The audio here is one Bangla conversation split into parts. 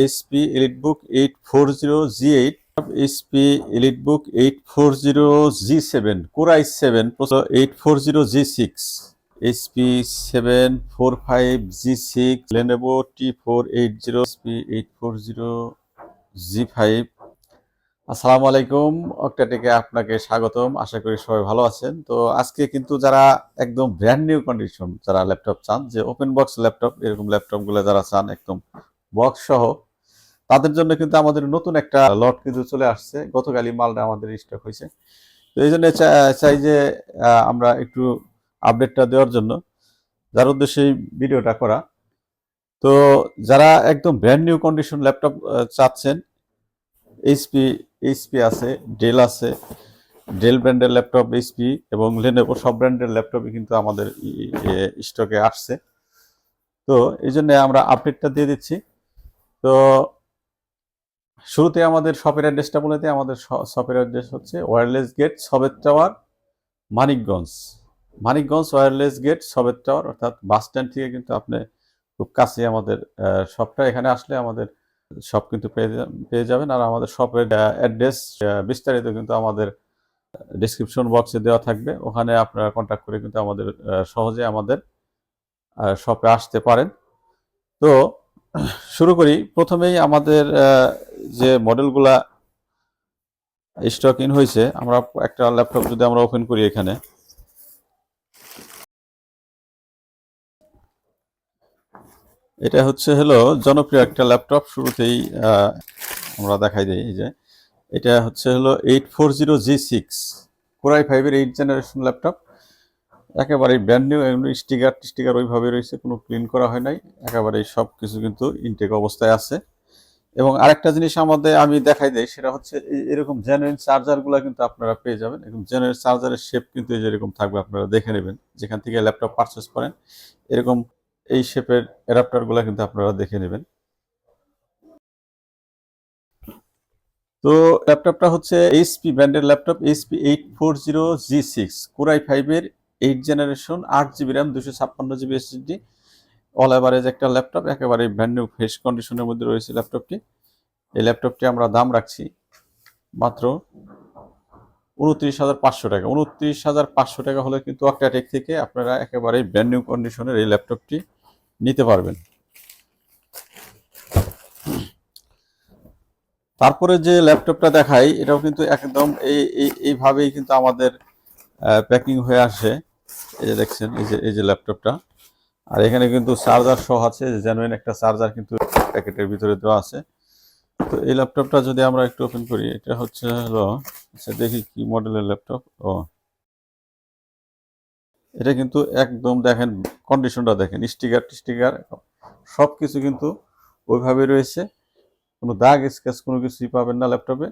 HP EliteBook eight four zero G eight HP EliteBook eight four zero G seven core i seven eight four zero G six HP seven four five G six Lenovo T four eight zero HP eight four zero G five আসসালামু আলাইকুম অক্টাটেকে আপনাকে স্বাগতম। আশা করি সবাই ভালো আছেন। তো আজকে কিন্তু যারা একদম ব্র্যান্ড নিউ কন্ডিশন যারা ল্যাপটপ চান, যে ওপেন বক্স ল্যাপটপ এরকম ল্যাপটপগুলো যারা চান, একদম বক্স সহ। তাদের জন্য কিন্তু আমাদের নতুন একটা লট কিন্তু চলে আসছে। গতকালই মালটা আমাদের স্টক হয়েছে। তো এই জন্য চাই যে আমরা একটু আপডেটটা দেওয়ার জন্য। যার উদ্দেশ্যে ভিডিওটা করা। তো যারা একদম ব্র্যান্ড নিউ কন্ডিশন ল্যাপটপ চাচ্ছেন এইচপি এইচপি আছে ডেল আছে ডেল ব্র্যান্ডের ল্যাপটপ এইচপি এবং লেনোভো সব ব্র্যান্ডের ল্যাপটপই কিন্তু আমাদের স্টকে আসছে। তো এই জন্য আমরা আপডেটটা দিয়ে দিচ্ছি। তো শুরুতে আমাদের শপের অ্যাড্রেসটা বলে দিই। আমাদের শপের অ্যাড্রেস হচ্ছে wireless gate সবেত tower Manikganj Manikganj wireless gate সবেত tower অর্থাৎ বাস স্ট্যান্ড থেকে কিন্তু আপনি খুব কাছে আমাদের শপটা এখানে আসলে আমাদের সব কিন্তু পেয়ে যাবেন। আর আমাদের শপের অ্যাড্রেস বিস্তারিত কিন্তু আমাদের ডিসক্রিপশন বক্সে দেওয়া থাকবে। ওখানে আপনারা কন্ট্যাক্ট করে কিন্তু আমাদের সহজে আমাদের শপে আসতে পারেন। তো শুরু করি। প্রথমেই আমাদের যে মডেলগুলা স্টক ইন হয়েছে, আমরা একটা ল্যাপটপ যদি আমরা ওপেন করি এখানে। এটা হচ্ছে হলো জনপ্রিয় একটা ল্যাপটপ শুরুতেই আমরা দেখাই দিই যে। এটা হচ্ছে হলো eight four zero G six core i ফাইভের এইট জেনারেশন ল্যাপটপ একেবারে ব্র্যান্ড নিউ এগুলো স্টিকার স্টিকার ওইভাবে রয়েছে, কোনো ক্লিন করা হয় নাই। একেবারে সব কিছু কিন্তু ইনটেক অবস্থায় আছে। এবং আরেকটা জিনিস আমাদের আমি দেখাই দেয় সেটা হচ্ছে এরকম জেনুইন চার্জারগুলো কিন্তু আপনারা পেয়ে যাবেন। এরকম জেনুইন চার্জারের শেপ কিন্তু যেরকম থাকবে, আপনারা দেখে নেবেন। যেখান থেকে ল্যাপটপ পারচেস করেন, এরকম এই শেপের অ্যাডাপ্টারগুলো কিন্তু আপনারা দেখে নেবেন। তো ল্যাপটপটা হচ্ছে এইচপি ব্র্যান্ডের laptop HP eight four zero G six core i ফাইভের এইট জেনারেশন আট জিবি র্যাম দুশো ছাপ্পান্ন জিবি এসএসডি অল অ্যাভারেজ একটা ল্যাপটপ একেবারে ব্র্যান্ড নিউ ফ্রেশ কন্ডিশনের মধ্যে রয়েছে ল্যাপটপটি এই ল্যাপটপটি আমরা দাম রাখছি মাত্র উনত্রিশ হাজার পাঁচশো টাকা। উনত্রিশ হাজার পাঁচশো টাকা হলে কিন্তু অক্টাটেক থেকে আপনারা একেবারে ব্র্যান্ড নিউ কন্ডিশনের এই ল্যাপটপটি নিতে পারবেন। তারপরে যে ল্যাপটপটা দেখাই, এটাও কিন্তু একদম এই, এই- এইভাবেই কিন্তু আমাদের প্যাকিং হয়ে আসে। এই যে দেখছেন, এই যে এই যে ল্যাপটপটা। আর এখানে কিন্তু চার্জার সহ আছে জেনুইন একটা চার্জার কিন্তু প্যাকেটের ভিতরে দেওয়া আছে। তো এই ল্যাপটপটা যদি আমরা একটু ওপেন করি, এটা হচ্ছে হলো আচ্ছা দেখি কি মডেলের ল্যাপটপ। ও। এটা কিন্তু একদম দেখেন কন্ডিশনটা দেখেন স্টিকার টিস্টিকার সব কিছু কিন্তু ওইভাবে রয়েছে। কোনো দাগ স্কেচ কোনো কিছুই পাবেন না ল্যাপটপে।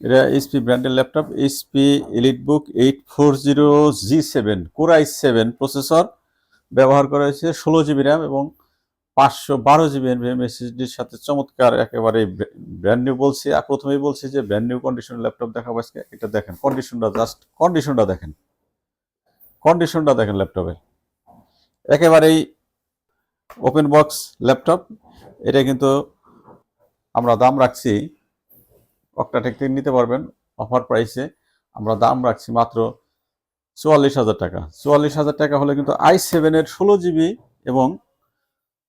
এটা এইচপি ব্র্যান্ডের laptop HP EliteBook eight four zero G seven core i seven processor ব্যবহার করা হয়েছে, ষোলো জিবি র্যাম এবং পাঁচশো বারো জিবি এনভিএম এসএসডির সাথে চমৎকার একেবারে ব্র্যান্ড নিউ বলছি। আর প্রথমেই বলছি যে ব্র্যান্ড নিউ কন্ডিশন ল্যাপটপ দেখাবো আজকে। এটা দেখেন কন্ডিশনটা জাস্ট কন্ডিশনটা দেখেন। কন্ডিশনটা দেখেন ল্যাপটপের একেবারেই ওপেন বক্স ল্যাপটপ এটা কিন্তু আমরা দাম রাখছি অক্টাটেক থেকে নিতে পারবেন অফার প্রাইসে। আমরা দাম রাখছি মাত্র চুয়াল্লিশ হাজার টাকা। চুয়াল্লিশ হাজার টাকা হলে কিন্তু আই সেভেনের ষোলো জিবি এবং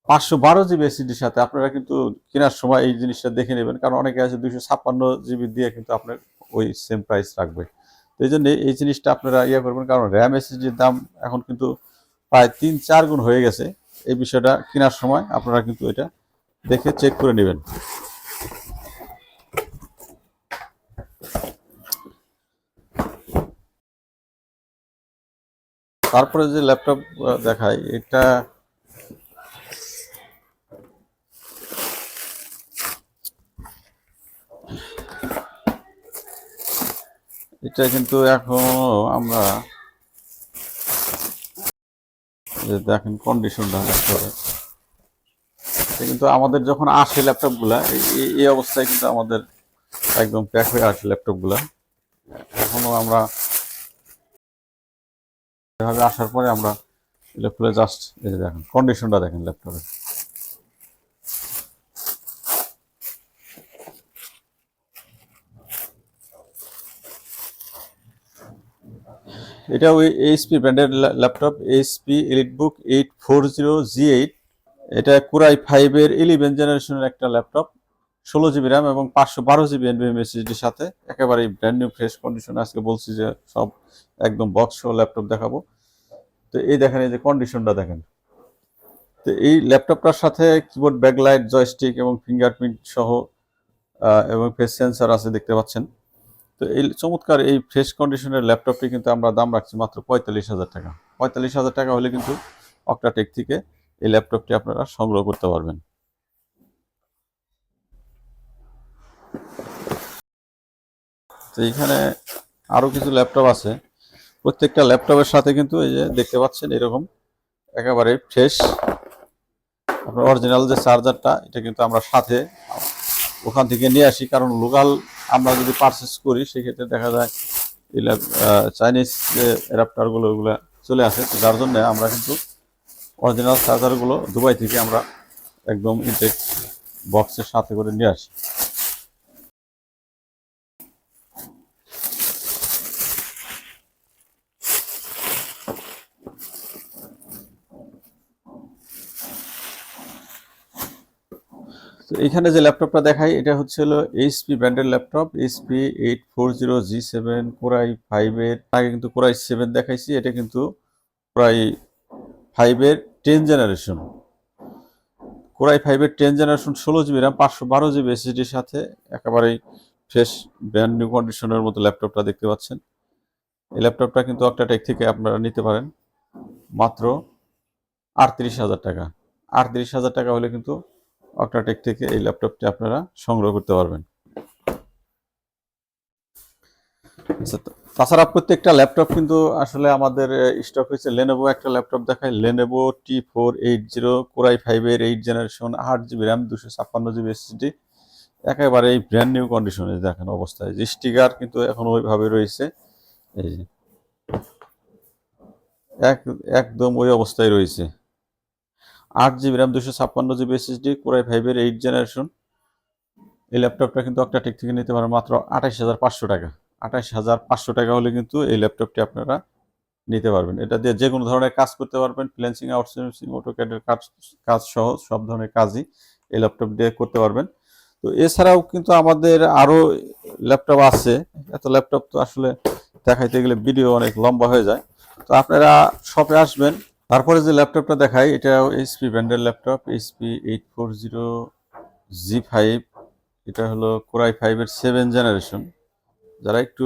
পাঁচশো বারো জিবি এসিডির সাথে আপনারা কিন্তু কেনার সময় এই জিনিসটা দেখে নেবেন, কারণ অনেকে আছে দুইশো ছাপ্পান্ন জিবি দিয়ে কিন্তু আপনার ওই সেম প্রাইস রাখবে। তো এই জন্য এই জিনিসটা আপনারা ইয়ে করবেন, কারণ র্যাম এসিডির দাম এখন কিন্তু প্রায় তিন চার গুণ হয়ে গেছে। এই বিষয়টা কেনার সময় আপনারা কিন্তু এটা দেখে চেক করে নেবেন। তারপরে যে ল্যাপটপ দেখাই, এটা এটা কিন্তু এখন আমরা যে দেখেন কন্ডিশনটা এটা কিন্তু আমাদের যখন আসে ল্যাপটপগুলা এই অবস্থায় কিন্তু আমাদের একদম প্যাক হয়ে আসে ল্যাপটপগুলা এখনও আমরা এভাবে আসার পরে আমরা ল্যাপটপে জাস্ট এই যে দেখেন কন্ডিশনটা দেখেন ল্যাপটপে এটা ওই এইচপি ব্র্যান্ডের laptop HP EliteBook eight four zero G eight এটা কুরাই ফাইভের ইলেভেন জেনারেশনের একটা ল্যাপটপ ষোলো জিবি র্যাম এবং পাঁচশো বারো জিবি এনভিএম এসএসডির সাথে একেবারেই ব্র্যান্ড নিউ ফ্রেশ কন্ডিশন আজকে বলছি যে সব একদম বক্স ল্যাপটপ দেখাবো। তো এই দেখেন, এই যে কন্ডিশনটা দেখেন। তো এই ল্যাপটপটার সাথে কিবোর্ড ব্যাকলাইট জয়স্টিক এবং ফিঙ্গারপ্রিন্ট সহ এবং ফেস সেন্সর আছে দেখতে পাচ্ছেন। তো এই চমৎকার এই ফ্রেশ কন্ডিশনের ল্যাপটপটি কিন্তু আমরা দাম রাখছি মাত্র পঁয়তাল্লিশ হাজার টাকা। পঁয়তাল্লিশ হাজার টাকা হলে কিন্তু অক্টাটেক থেকে এই ল্যাপটপটি আপনারা সংগ্রহ করতে পারবেন। তো এখানে আরও কিছু ল্যাপটপ আছে। প্রত্যেকটা ল্যাপটপের সাথে কিন্তু এই যে দেখতে পাচ্ছেন এরকম একেবারে ফ্রেশ। আপনার অরিজিনাল যে চার্জারটা এটা কিন্তু আমরা সাথে ওখান থেকে নিয়ে আসি। কারণ লোকাল আমরা যদি পারচেস করি, সেক্ষেত্রে দেখা যায় এই চাইনিজ যে অ্যাডাপ্টারগুলো ওগুলো চলে আসে। তো যার জন্য আমরা কিন্তু অরিজিনাল চার্জারগুলো দুবাই থেকে আমরা একদম ইনটেক বক্সের সাথে করে নিয়ে আসি। তো এখানে যে ল্যাপটপটা দেখাই, এটা হচ্ছে হলো এইচপি ব্র্যান্ডের laptop HP eight four zero G seven core i ফাইভের আগে কিন্তু কোরাই সেভেন দেখাইছি, এটা কিন্তু কোরাই ফাইভের টেন জেনারেশন কোরাই ফাইভের টেন জেনারেশন ষোলো জিবি র্যাম পাঁচশো বারো জিবি এসএসডির সাথে একেবারেই ফ্রেশ ব্র্যান্ড নিউ কন্ডিশনের মতো ল্যাপটপটা দেখতে পাচ্ছেন। এই ল্যাপটপটা কিন্তু অক্টাটেক থেকে আপনারা নিতে পারেন, মাত্র আটত্রিশ হাজার টাকা। আটত্রিশ হাজার টাকা হলে কিন্তু অক্টাটেক থেকে এই ল্যাপটপটি আপনারা সংগ্রহ করতে পারবেন। আচ্ছা, তাছাড়া প্রত্যেকটা ল্যাপটপ কিন্তু আসলে আমাদের স্টক হয়েছে লেনোভো একটা ল্যাপটপ দেখায় Lenovo T four eight zero core i ফাইভের এইট জেনারেশন আট জিবি র্যাম দুশো ছাপ্পান্ন জিবি এসএসডি একেবারে এই ব্র্যান্ড নিউ কন্ডিশনে দেখেন অবস্থায়। যে স্টিকার কিন্তু এখন ওইভাবে রয়েছে এই যে এক একদম ওই অবস্থায় রয়েছে। আট জিবি র্যাম দুশো ছাপ্পান্ন জিবি এসএসডি কোরাই ফাইভের এইট জেনারেশন এই ল্যাপটপটা কিন্তু অক্টাটেক থেকে নিতে পারেন মাত্র আঠাশ হাজার পাঁচশো টাকা। আঠাশ হাজার পাঁচশো টাকা হলে কিন্তু এই ল্যাপটপটি আপনারা নিতে পারবেন। এটা দিয়ে যে কোনো ধরনের কাজ করতে পারবেন ফ্রিল্যান্সিং আউটসোর্সিং অটোক্যাডের কাজ কাজ সহ সব ধরনের কাজই এই ল্যাপটপ দিয়ে করতে পারবেন। তো এছাড়াও কিন্তু আমাদের আরও ল্যাপটপ আছে। এত ল্যাপটপ তো আসলে দেখাইতে গেলে ভিডিও অনেক লম্বা হয়ে যায়। তো আপনারা শপে আসবেন তারপরে যে ল্যাপটপটা দেখাই এটা এইচপি ব্র্যান্ডের laptop HP eight four zero G five এটা হলো কোরাই ফাইভের সেভেন জেনারেশন যারা একটু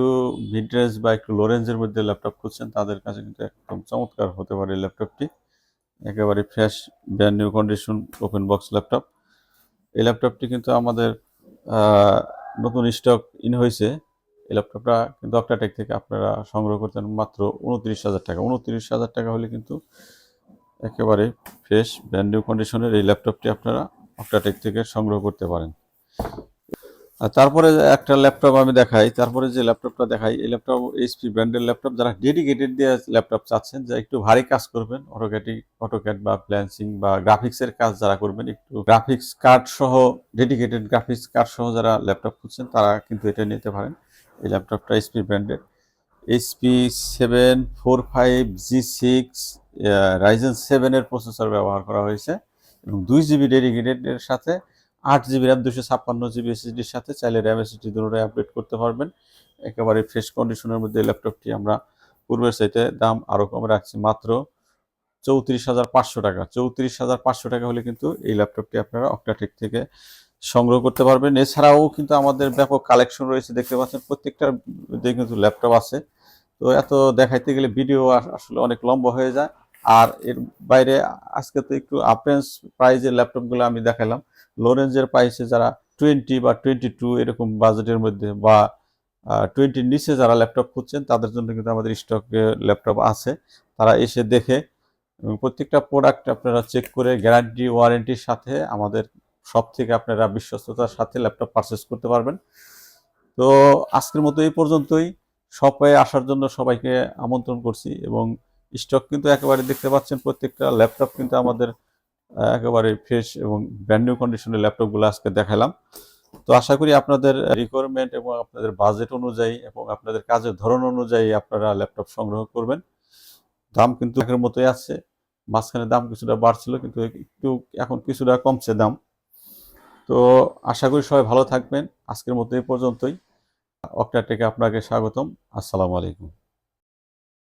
ভিন্টেজ বা একটু লো রেঞ্জের মধ্যে ল্যাপটপ খুঁজছেন, তাদের কাছে কিন্তু একদম চমৎকার হতে পারে ল্যাপটপটি। একেবারে fresh brand new condition open box laptop. এই ল্যাপটপটি কিন্তু আমাদের নতুন স্টক ইন হয়েছে। এই ল্যাপটপটা কিন্তু অক্টাটেক থেকে আপনারা সংগ্রহ করতেন মাত্র উনত্রিশ হাজার টাকা। উনত্রিশ হাজার টাকা হলে কিন্তু একেবারে ফ্রেশ ব্র্যান্ড নিউ কন্ডিশনের এই ল্যাপটপটি আপনারা অক্টাটেক থেকে সংগ্রহ করতে পারেন। আর তারপরে একটা ল্যাপটপ আমি দেখাই, তারপরে যে ল্যাপটপটা দেখাই, এই ল্যাপটপ এইচপি ব্র্যান্ডের ল্যাপটপ যারা ডেডিকেটেড দিয়ে ল্যাপটপ চাচ্ছেন যা একটু ভারী কাজ করবেন অটোক্যাটিক অটোক্যাট বা প্ল্যান্সিং বা গ্রাফিক্সের কাজ যারা করবেন, একটু গ্রাফিক্স কার্ড সহ ডেডিকেটেড গ্রাফিক্স কার্ড সহ যারা ল্যাপটপ খুঁজছেন, তারা কিন্তু এটা নিতে পারেন। এই ল্যাপটপটা এইচপি ব্র্যান্ডের HP seven four five G six Ryzen সেভেনের প্রসেসর ব্যবহার করা হয়েছে এবং দুই জিবি ডেডিকেটেডের সাথে আট জিবি র্যাম দুশো ছাপ্পান্ন জিবি এসএসডির সাথে চাইলে র্যাম এসএসডি দুটোটাই আপডেট করতে পারবেন। একেবারে ফ্রেশ কন্ডিশনের মধ্যে ল্যাপটপটি আমরা পূর্বের সাইটে দাম আরও কমে রাখছি মাত্র চৌত্রিশ হাজার পাঁচশো টাকা। চৌত্রিশ হাজার পাঁচশো টাকা হলে কিন্তু এই ল্যাপটপটি আপনারা অক্টাটেক থেকে সংগ্রহ করতে পারবেন। এছাড়াও কিন্তু আমাদের ব্যাপক কালেকশন রয়েছে, দেখতে পাচ্ছেন প্রত্যেকটার কিন্তু ল্যাপটপ আছে। তো এত দেখাইতে গেলে ভিডিও আসলে অনেক লম্বা হয়ে যায়। আর এর বাইরে আজকে তো একটু আপেন্স প্রাইজের ল্যাপটপগুলো আমি দেখালাম। লো রেঞ্জের প্রাইসে যারা টোয়েন্টি বা টোয়েন্টি টু এরকম বাজেটের মধ্যে বা টোয়েন্টির নিচে যারা ল্যাপটপ খুঁজছেন, তাদের জন্য কিন্তু আমাদের স্টকে ল্যাপটপ আছে। তারা এসে দেখে প্রত্যেকটা প্রোডাক্ট আপনারা চেক করে গ্যারান্টি ওয়ারেন্টির সাথে আমাদের সব থেকে আপনারা বিশ্বস্ততার সাথে ল্যাপটপ পারচেস করতে পারবেন। তো আজকের মতো এই পর্যন্তই। সবাই আসার জন্য সবাইকে আমন্ত্রণ করছি এবং স্টক কিন্তু একেবারে দেখতে পাচ্ছেন প্রত্যেকটা ল্যাপটপ কিন্তু আমাদের একেবারে ফ্রেশ এবং ব্র্যান্ড নিউ কন্ডিশনের ল্যাপটপগুলো আজকে দেখালাম। তো আশা করি আপনাদের রিকোয়ারমেন্ট এবং আপনাদের বাজেট অনুযায়ী এবং আপনাদের কাজের ধরন অনুযায়ী আপনারা ল্যাপটপ সংগ্রহ করবেন। দাম কিন্তু আগের মতোই আছে। মাঝখানে দাম কিছুটা বাড়ছিল কিন্তু একটু, এখন কিছুটা কমছে দাম। তো আশা করি সবাই ভালো থাকবেন। আজকের মতো এই পর্যন্তই। অক্টারটেকে আপনাকে স্বাগতম। আসসালামু আলাইকুম।